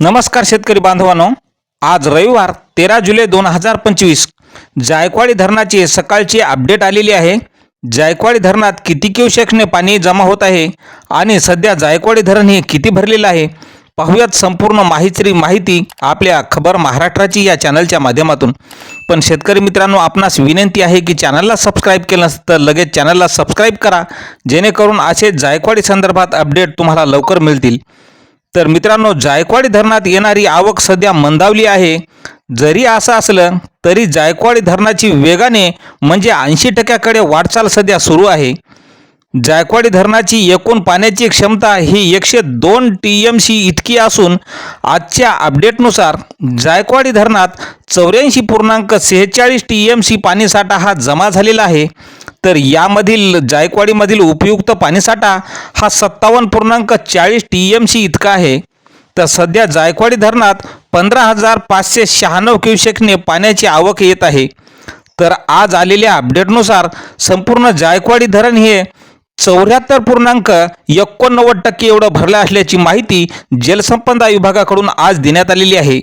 नमस्कार शेतकरी बांधवांनो. आज रविवार तेरा जुलै दोन हजार पंचवीस. जायकवाडी धरणाची सकाळची अपडेट आलेली आहे. जायकवाडी धरणात किती क्युसेक्सने पाणी जमा होत आहे आणि सध्या जायकवाडी धरण हे किती भरलेलं आहे? पाहूयात संपूर्ण माहिती माहिती आपल्या खबर महाराष्ट्राची या चॅनलच्या माध्यमातून. पण शेतकरी मित्रांनो आपणास विनंती आहे की चॅनलला सबस्क्राईब केलं नसेल तर लगेच चॅनलला सबस्क्राईब करा. जेणेकरून असे जायकवाडी संदर्भात अपडेट तुम्हाला लवकर मिळतील. तर मित्रांनो जायकवाडी धरणात येणारी आवक सध्या मंदावली आहे. जरी असं असलं तरी जायकवाडी धरणाची वेगाने म्हणजे ऐंशी टक्क्याकडे वाटचाल सध्या सुरू आहे. जायकवाडी धरणाची एकूण पाण्याची क्षमता ही एकशे दोन टी एम सी इतकी असून आजच्या अपडेटनुसार जायकवाडी धरणात चौऱ्याऐंशी पूर्णांक सेहेचाळीस टी एम सी पाणीसाठा हा जमा झालेला आहे. तर यामधील जायकवाडीमधील उपयुक्त पाणीसाठा हा सत्तावन्न पूर्णांक चाळीस टी एम सी इतका आहे. तर सध्या जायकवाडी धरणात पंधरा हजार पाचशे शहाण्णव क्युसेकने पाण्याची आवक येत आहे. तर आज आलेल्या अपडेटनुसार संपूर्ण जायकवाडी धरण हे चौऱ्याहत्तर पूर्णांक एकोणनव्वद टक्के एवढं भरलं असल्याची माहिती जलसंपदा विभागाकडून आज देण्यात आलेली आहे.